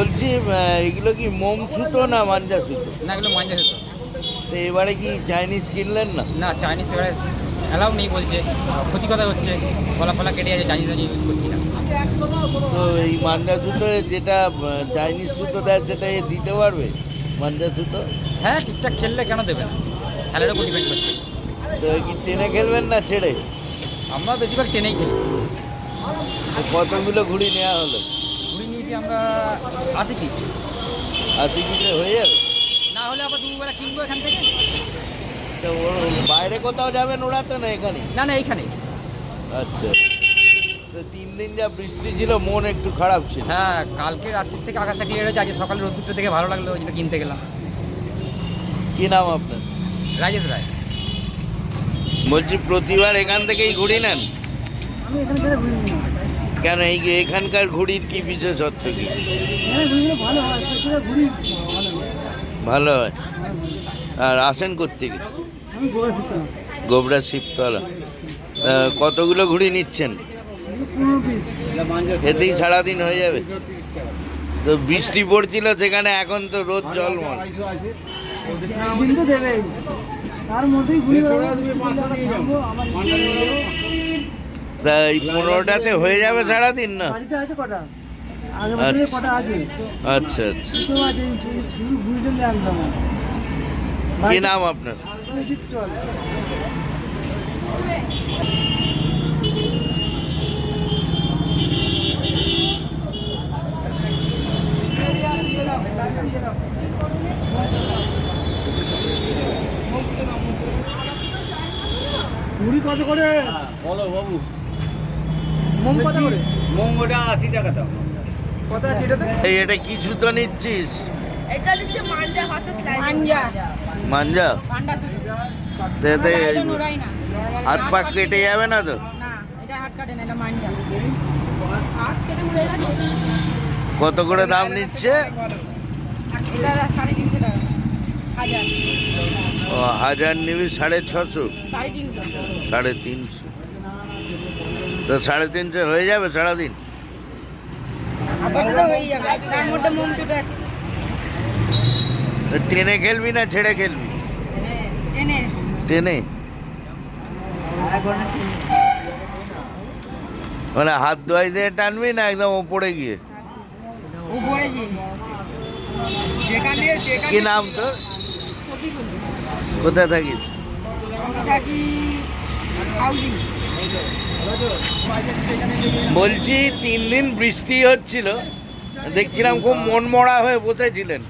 বলছি এগুলো কি মোম সুতো না মাঞ্জা সুতো না এগুলো মাঞ্জা হতো তো এবারে কি চাইনিজ কিনলেন না? না চাইনিজ এবারে অ্যালাউ নেই বলছে। ক্ষতি কথা হচ্ছে গলা ফলা কেটে যাচ্ছে চাইনিজ ইউজ করছি না। তো এই মাঞ্জা সুতো যেটা চাইনিজ সুতো দেয় সেটা এ দিতে পারবে মাঞ্জা সুতো হ্যাঁ ঠিকঠাক খেললে কেন দেবে না? খেলার উপর ডিপেন্ড করছে। তো কি টেনে খেলবেন না ছেড়ে? আমরা বেশিরভাগ ট্রেনেই খেলি। কতগুলো ঘুড়ি নেওয়া হলো? ঘুরি আমরা আশি পিস আশি কিলো হয়ে যাবে। না হলে আবার দুবেলা কিনবো এখান থেকে? তো ওর- বাইরে কোথাও যাবেন ওড়াতে না এখানে? না না এইখানে। আচ্ছা। তো তিন দিন যা বৃষ্টি ছিল মন একটু খারাপ ছিল। হ্যাঁ কালকে রাত্রির থেকে আকাশটা ক্লিয়ার হয়েছে আজকে সকালে রোদ্দুরটা দেখে ভালো লাগল ওই জন্য কিনতে গেলাম। কি নাম আপনার? রাজেশ রায়। বলছি প্রতিবার এখান থেকেই ঘুড়ি নেন? আমি এখানে থেকে ঘুরি কেন এই এখানকার ঘুড়ির কি বিশেষত্ব কি? ভালো হয় আর আসেন কোথেকে গোবরা শিবতলা। কতগুলো ঘুড়ি নিচ্ছেন? এতেই সারাদিন হয়ে যাবে। তো বৃষ্টি পড়ছিল সেখানে এখন তো রোদ জলমল। দিন তো তার মধ্যেই ঘুরি তা এই পনেরোটাতে হয়ে যাবে সারাদিন না? বাড়িতে আছে কটা? আগে বছরে আচ্ছা। কটা আছে? আচ্ছা আচ্ছা। তো আছে শুধু- কি নাম আপনার? কত করে? বলো বাবু। মোম কত করে মোমোটা আশি টাকা দাও কত আছে এটাতে? এই এটা কি সুতো নিচ্ছিস? এটা হচ্ছে মাঞ্জা ভার্সেস মাঞ্জা। মাঞ্জা? হাত পা কেটে যাবে না তো? না এটা হাত কাটে না এটা মাঞ্জা। হাত কেটে উড়ে কত করে দাম নিচ্ছে? এটা টাকা। হাজার নিবি সাড়ে ছশো। সাড়ে তিনশো। সাড়ে তিনশো। তো সাড়ে তিনশো হয়ে যাবে সারাদিন। হয়ে তো টেনে খেলবি না ছেড়ে খেলবি? টেনে। মানে হাত ধোয়াই দিয়ে টানবি না একদম ওপরে গিয়ে? উপরে যে যেখান দিয়ে যেখান কি নাম তোর? কোথায় থাকিস? বলছি, তিন দিন বৃষ্টি হচ্ছিল। দেখছিলাম খুব মন মরা হয়ে বসেছিলেন।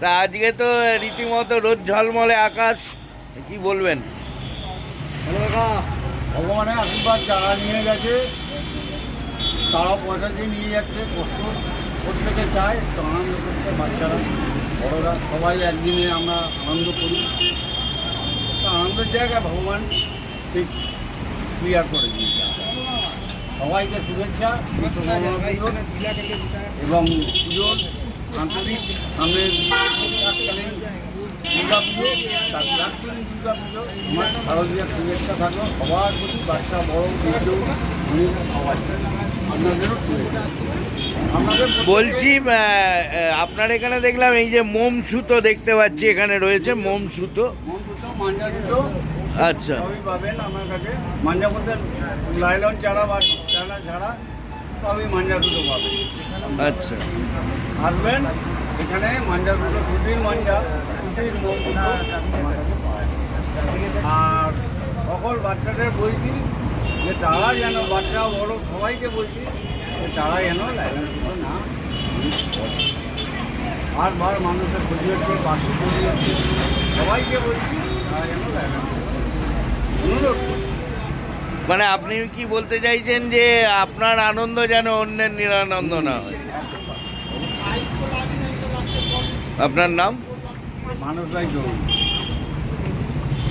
তা আজকে তো রীতিমতো রোদ ঝলমলে আকাশ। কি বলবেন? ভগবানের আশীর্বাদ যারা নিয়ে গেছে তারা পয়সা দিয়ে নিয়ে যাচ্ছে, কষ্ট প্রত্যেকে চায় তো আনন্দ করতে বাচ্চারা, বড়রা। সবাই একদিনে আমরা আনন্দ করি। তো আনন্দের জায়গায় ভগবান ঠিক ক্লিয়ার করে দিয়েছে। সবাইকে শুভেচ্ছা এবং পুজোর আন্তরিক সামনে তৎকালীন দুর্গা পুজো তার প্রাককালীন দুর্গা পুজো আমার শারদীয় শুভেচ্ছা থাকল। সবার প্রতি বাচ্চা বড় বৃদ্ধ উনি সবাই আপনাদেরও শুভেচ্ছা। বলছি আপনার এখানে দেখলাম এই যে মোম সুতো দেখতে পাচ্ছি এখানে রয়েছে মোম সুতো। মন দুটো মাঞ্জা দুটো আচ্ছা। সবই পাবেন আমার কাছে। মাঞ্জা বলতে লাইলন ছাড়া বা চানা ছাড়া সবই মাঞ্জা দুটো পাবেন। আচ্ছা। আসবেন এখানে মাঞ্জা দুটো ছুটির মাঞ্জা যায়। আর সকল বাচ্চাদের বলছি যে তারা যেন বাচ্চা বড় সবাইকে বলছি যে তারা যেন লাইলন দুটো না। বারবার মানুষের হচ্ছে বাকি ক্ষতি সবাইকে বলছি তারা যেন লাইলন মানে আপনি কি বলতে চাইছেন যে আপনার আনন্দ যেন অন্যের নিরানন্দ না হয়? আপনার নাম? জরুরি